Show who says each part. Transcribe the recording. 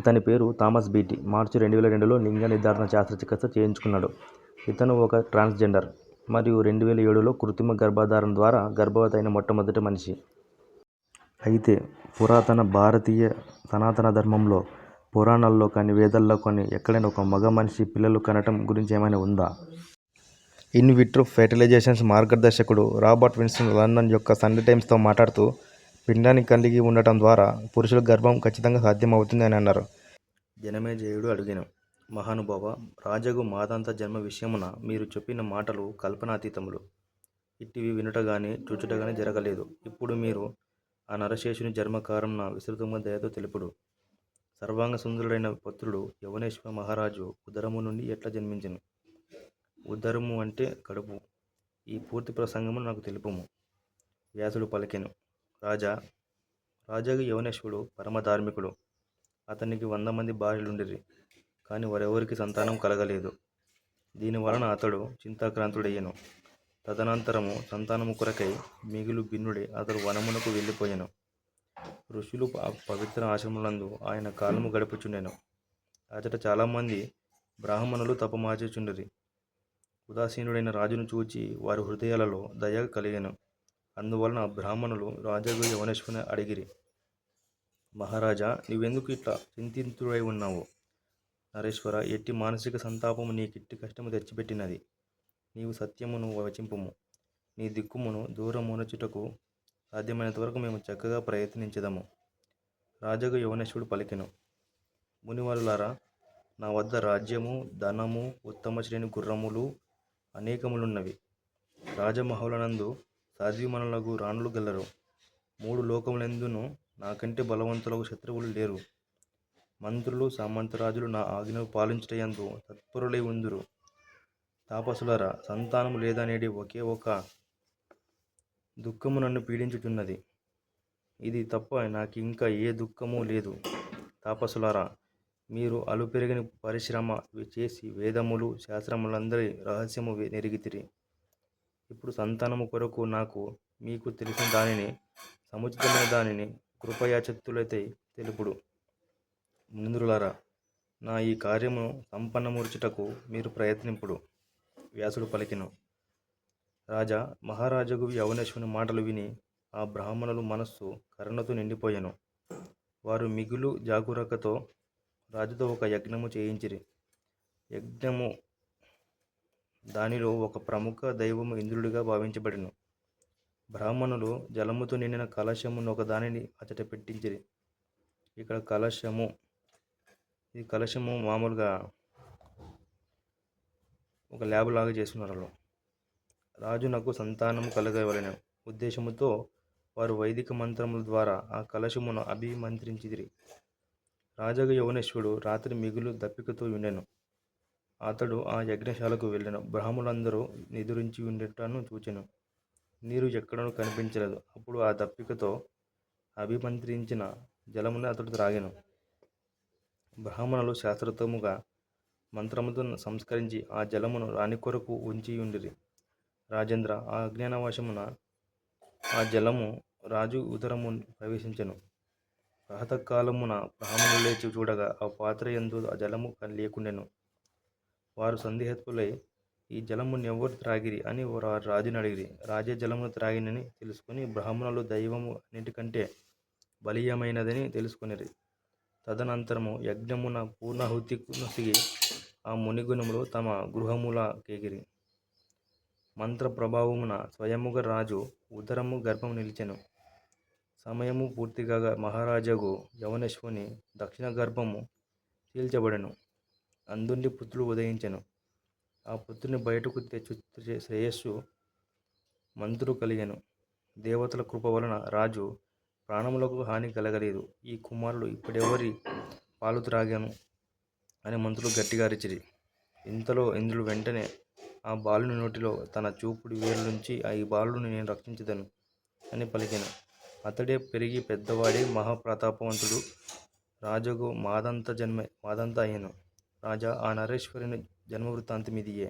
Speaker 1: ఇతని పేరు Thomas BT. మార్చి రెండు వేల రెండులో లింగ నిర్ధారణ శస్త్రచికిత్స చేయించుకున్నాడు. ఇతను ఒక ట్రాన్స్జెండర్ మరియు రెండు వేల ఏడులో కృత్రిమ గర్భధారణ ద్వారా గర్భవతి అయిన మొట్టమొదటి మనిషి. అయితే పురాతన భారతీయ సనాతన ధర్మంలో, పురాణాల్లో కానీ, వేదాల్లో కానీ ఎక్కడైనా ఒక మగ మనిషి పిల్లలు కనటం గురించి ఏమైనా ఉందా? ఇన్ విట్రో ఫెర్టిలైజేషన్స్ మార్గదర్శకుడు రాబర్ట్ విన్స్టన్ లండన్ యొక్క సండే టైమ్స్తో మాట్లాడుతూ పిండాన్ని కలిగి ఉండటం ద్వారా పురుషుల గర్భం ఖచ్చితంగా సాధ్యమవుతుంది అని అన్నారు. జనమేజయుడు అడిగిన మహానుభావ రాజగు మాదంత జన్మ విషయమున మీరు చెప్పిన మాటలు కల్పనాతీతములు. ఇట్టివి వినుటగానే చూచుటగానే జరగలేదు. ఇప్పుడు మీరు ఆ నరశేషుని జన్మకారంన విస్తృతంగా దయతో తెలుపుడు. సర్వాంగ సుందరుడైన పుత్రుడు యవనేశ్వ మహారాజు ఉదరము నుండి ఎట్లా జన్మించను ఉదరము అంటే కడుపు. ఈ పూర్తి ప్రసంగమును నాకు తెలుపుము. వ్యాసుడు పలికెను రాజా, రాజగు యవనేశ్వరుడు పరమ ధార్మికుడు. అతనికి వంద మంది భార్యలుండిరి. కానీ వారెవరికి సంతానం కలగలేదు. దీనివలన అతడు చింతాక్రాంతుడయ్యను తదనంతరము సంతానము కొరకై మిగులు భిన్నుడి అతడు వనమునకు వెళ్ళిపోయాను ఋషులు పవిత్ర ఆశ్రమములందు ఆయన కాలము గడుపుచుండెను. అచట చాలామంది బ్రాహ్మణులు తపమాచుచుండరి ఉదాసీనుడైన రాజును చూచి వారి హృదయాలలో దయ కలిగెను. అందువలన బ్రాహ్మణులు రాజగు యవనేశ్వరుని అడిగిరి, మహారాజా, నీవెందుకు ఇట్లా చింతితుడై ఉన్నావు? నరేశ్వర ఎట్టి మానసిక సంతాపము నీకిట్టి కష్టము తెచ్చిపెట్టినది? నీవు సత్యమును వచింపుము. నీ దిక్కుమును దూరమునచుటకు సాధ్యమైనంత వరకు మేము చక్కగా ప్రయత్నించదము రాజగు యవనేశ్వరుడు పలికెను, మునివర్యులారా, నా వద్ద రాజ్యము, ధనము, ఉత్తమ శ్రేణి గుర్రములు అనేకములున్నవి. రాజమహలునందు సాధ్వీమణులగు రాణులు గలరు. మూడు లోకములెందును నాకంటే బలవంతులకు శత్రువులు లేరు. మంత్రులు, సామంతరాజులు నా ఆజ్ఞను పాలించటయందు తత్పరులై ఉందురు తాపసులరా సంతానం లేదనేది ఒకే ఒక దుఃఖము నన్ను పీడించుచున్నది. ఇది తప్ప నాకు ఇంకా ఏ దుఃఖము లేదు. తాపసులారా, మీరు అలుపెరిగిన పరిశ్రమ చేసి వేదములు, శాస్త్రములందరి రహస్యము నెరిగితిరి. ఇప్పుడు సంతానము కొరకు నాకు మీకు తెలిసిన దానిని, సముచితమైన దానిని కృపయాచక్తులైతే తెలుపుడు. ముందులారా నా ఈ కార్యమును సంపన్నమూర్చుటకు మీరు ప్రయత్నింపుడు. వ్యాసుడు పలికిను రాజా, మహారాజుకు యవనేశ్వని మాటలు విని ఆ బ్రాహ్మణుల మనస్సు కరుణతో నిండిపోయాను వారు మిగులు జాగురకతో రాజుతో ఒక యజ్ఞము చేయించిరి. యజ్ఞము దానిలో ఒక ప్రముఖ దైవము ఇంద్రుడిగా భావించబడెను. బ్రాహ్మణులు జలముతో నిండిన కలశమును ఒక దానిని అతట పెట్టించిరి. ఇక్కడ కలశము ఈ కలశము మామూలుగా ఒక ల్యాబ్ లాగా చేసుకున్నారు. రాజునకు సంతానం కలుగవలెను ఉద్దేశముతో వారు వైదిక మంత్రముల ద్వారా ఆ కలశమును అభిమంత్రించిరి. రాజగ యవనేశ్వరుడు రాత్రి మిగులు దప్పికతో ఉండెను అతడు ఆ యజ్ఞశాలకు వెళ్ళెను. బ్రాహ్మణులందరూ నిదురించియుండుటను చూచెను. నీరు ఎక్కడనూ కనిపించలేదు. అప్పుడు ఆ దప్పికతో అభిమంత్రించిన జలమున అతడు త్రాగాను బ్రాహ్మణులు శాస్త్రతముగా మంత్రముతో సంస్కరించి ఆ జలమును రాణి కొరకు ఉంచి ఉండిరి రాజేంద్ర ఆ అజ్ఞానవశమున ఆ జలము రాజు ఉదరము ప్రవేశించెను. ప్రాతకాలమున బ్రాహ్మణులు లేచి చూడగా ఆ పాత్ర ఎందుకు ఆ జలము లేకుండెను. వారు సందేహత్తులై ఈ జలము నెవ్వరు త్రాగిరి అని రాజుని అడిగిరి. రాజే జలమును త్రాగినని తెలుసుకుని బ్రాహ్మణులు దైవము అన్నిటికంటే బలీయమైనదని తెలుసుకునిరి తదనంతరము యజ్ఞమున పూర్ణాహుతి నొసిగి ఆ మునిగుణములు తమ గృహముల కేగిరి. మంత్ర ప్రభావమున స్వయముగా రాజు ఉదరము గర్భము నిలిచెను. సమయము పూర్తిగా మహారాజాకు యవనేశ్వరుని దక్షిణ గర్భము చీల్చబడెను. అందుండి పుత్రుడు ఉదయించను. ఆ పుత్రుని బయటకు తెచ్చు శ్రేయస్సు మంత్రులు కలిగాను. దేవతల కృప వలన రాజు ప్రాణములకు హాని కలగలేదు. ఈ కుమారుడు ఇప్పుడెవరి పాలు త్రాగాను? అని మంత్రులు గట్టిగా అరిచిరి. ఇంతలో ఇంద్రుడు వెంటనే ఆ బాలుని నోటిలో తన చూపుడు ఆ ఈ బాలుని నేను రక్షించదను అని పలికాను. అతడే పెరిగి పెద్దవాడి మహాప్రతాపవంతుడు. రాజుకు మాదంత రాజగు మాదంత అయ్యాను. రాజా, ఆ నరేశ్వరుని జన్మవృత్తాంతమిదియే.